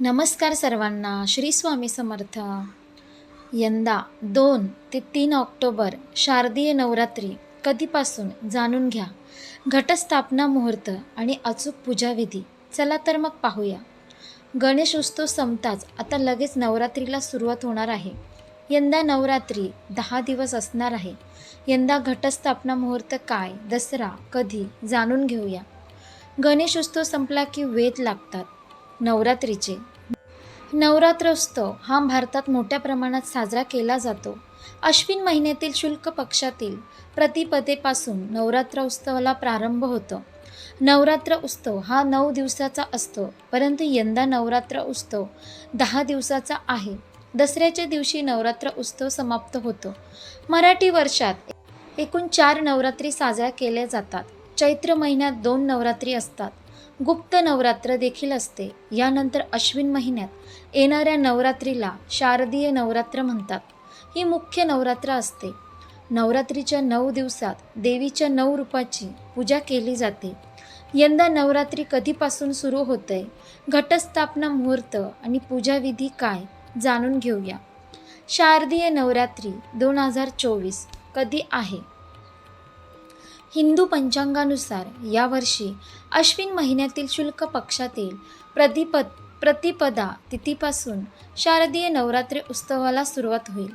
नमस्कार सर्वांना श्री स्वामी समर्थ. यंदा दोन ते तीन ऑक्टोबर शारदीय नवरात्री. कधीपासून जाणून घ्या. घटस्थापना मुहूर्त आणि अचूक पूजाविधी. चला तर मग पाहूया. गणेश उत्सव संपताच आता लगेच नवरात्रीला सुरुवात होणार आहे. यंदा नवरात्री दहा दिवस असणार आहे. यंदा घटस्थापना मुहूर्त काय दसरा कधी जाणून घेऊया. गणेश उत्सव संपला की वेद लागतात. नवरात्रीचे. नवरात्रोत्सव हा भारतात मोठ्या प्रमाणात साजरा केला जातो. अश्विन महिन्यातील शुल्क पक्षातील प्रतिपदेपासून नवरात्र उत्सवाला प्रारंभ होतो. नवरात्र उत्सव हा नऊ दिवसाचा असतो परंतु यंदा नवरात्र उत्सव दहा दिवसाचा आहे. दसऱ्याच्या दिवशी नवरात्र उत्सव समाप्त होतो. मराठी वर्षात एकूण चार नवरात्री साजऱ्या केल्या जातात. चैत्र महिन्यात दोन नवरात्री असतात. गुप्त नवरात्र देखील असते. यानंतर अश्विन महिन्यात येणाऱ्या नवरात्रीला शारदीय नवरात्र म्हणतात. ही मुख्य नवरात्र असते. नवरात्रीच्या नऊ दिवसात देवीच्या नऊ रूपाची पूजा केली जाते. यंदा नवरात्री कधीपासून सुरू होते घटस्थापना मुहूर्त आणि पूजाविधी काय? जाणून घेऊया. शारदीय नवरात्री दोन हजार चोवीस कधी आहे? हिंदू पंचांगानुसार यावर्षी अश्विन महिन्यातील शुल्क पक्षातील प्रतिपद प्रतिपदा तिथीपासून शारदीय नवरात्री उत्सवाला सुरुवात होईल.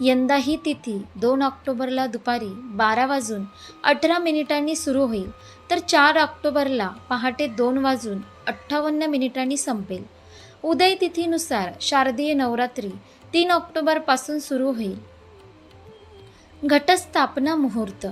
यंदा ही तिथी दोन ऑक्टोबरला दुपारी बारा वाजून अठरा मिनिटांनी सुरू होईल तर चार ऑक्टोबरला पहाटे दोन वाजून अठ्ठावन्न मिनिटांनी संपेल. उदय तिथीनुसार शारदीय नवरात्री तीन ऑक्टोबरपासून सुरू होईल. घटस्थापना मुहूर्त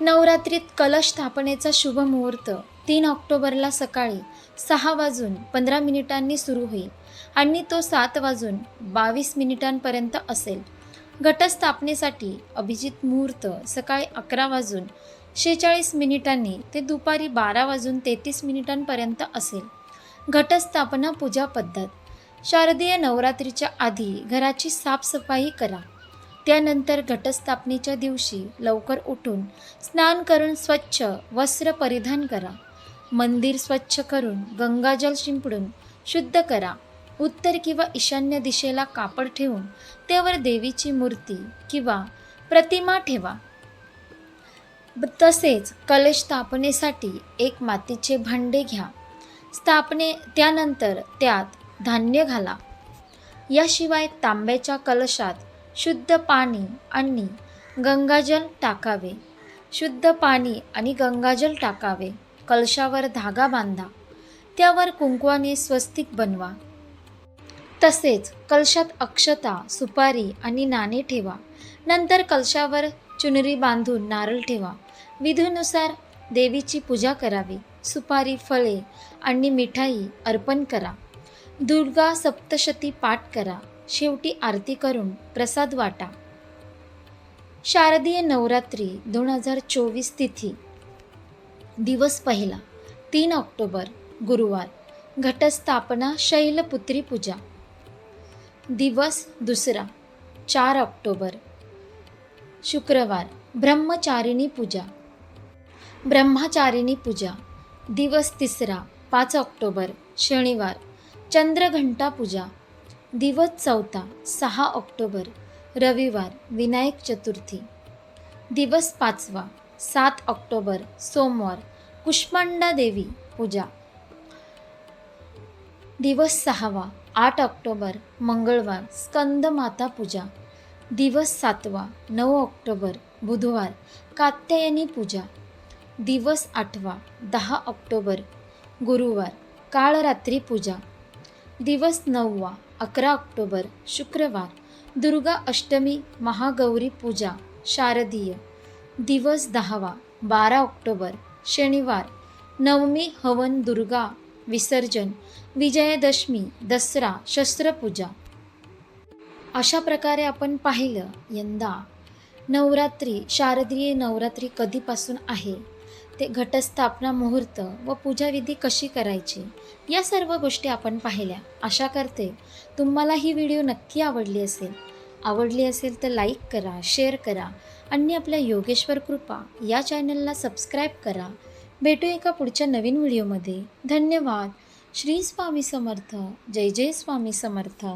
नवरात्रीत कलश स्थापनेचा शुभ मुहूर्त तीन ऑक्टोबरला सकाळी सहा वाजून पंधरा मिनिटांनी सुरू होईल आणि तो सात वाजून बावीस मिनिटांपर्यंत असेल. घटस्थापनेसाठी अभिजित मुहूर्त सकाळी अकरा वाजून शेहेचाळीस मिनिटांनी ते दुपारी बारा वाजून तेहतीस मिनिटांपर्यंत असेल. घटस्थापना पूजा पद्धत. शारदीय नवरात्रीच्या आधी घराची साफसफाई करा. त्यानंतर घटस्थापनेच्या दिवशी लवकर उठून स्नान करून स्वच्छ वस्त्र परिधान करा. मंदिर स्वच्छ करून गंगाजल शिंपडून शुद्ध करा. उत्तर किंवा ईशान्य दिशेला कापड ठेवून त्यावर देवीची मूर्ती किंवा प्रतिमा ठेवा. तसेच कलश स्थापनेसाठी एक मातीचे भांडे घ्या. स्थापने त्यानंतर त्यात धान्य घाला. याशिवाय तांब्याच्या कलशात शुद्ध पाणी आणि गंगाजल टाकावे. शुद्ध पाणी आणि गंगाजल टाकावे. कलशावर धागा बांधा. त्यावर कुंकवाने स्वस्तिक बनवा. तसेच कलशात अक्षता सुपारी आणि नाणे ठेवा. नंतर कलशावर चुनरी बांधून नारळ ठेवा. विधीनुसार देवीची पूजा करावी. सुपारी फळे आणि मिठाई अर्पण करा. दुर्गा सप्तशती पाठ करा. शेवटी आरती करून प्रसाद वाटा. शारदीय नवरात्री दोन हजार चोवीस तिथी. दिवस पहिला तीन ऑक्टोबर गुरुवार. घटस्थापना शैलपुत्री पूजा. दिवस दुसरा चार ऑक्टोबर. शुक्रवार ब्रह्मचारिणी पूजा. ब्रह्मचारिणी पूजा. दिवस तिसरा पाच ऑक्टोबर शनिवार. चंद्रघंटा पूजा. दिवस चौथा सहा ऑक्टोबर रविवार विनायक चतुर्थी. दिवस पाचवा सात ऑक्टोबर सोमवार कुष्मांडा देवी पूजा. दिवस सहावा आठ ऑक्टोबर मंगळवार स्कंदमाता पूजा. दिवस सातवा नऊ ऑक्टोबर बुधवार कात्यायनी पूजा. दिवस आठवा दहा ऑक्टोबर गुरुवार काळरात्री पूजा. दिवस नववा अकरा ऑक्टोबर शुक्रवार. दुर्गा अष्टमी महागौरी पूजा शारदीय. दिवस दहावा बारा ऑक्टोबर शनिवार. नवमी हवन दुर्गा विसर्जन. विजयादशमी दसरा शस्त्रपूजा. अशा प्रकारे आपण पाहिलं यंदा. नवरात्री शारदीय नवरात्री कधीपासून आहे? ते घटस्थापना मुहूर्त व पूजाविधी कशी करायची या सर्व गोष्टी आपण पाहिल्या. आशा करते तुम्हाला ही व्हिडिओ नक्की आवडली असेल. आवडली असेल तर लाईक करा शेअर करा आणि आपल्या योगेश्वर कृपा या चॅनलला सबस्क्राईब करा. भेटू एका पुढच्या नवीन व्हिडिओमध्ये. धन्यवाद. श्री स्वामी समर्थ. जय जय स्वामी समर्थ.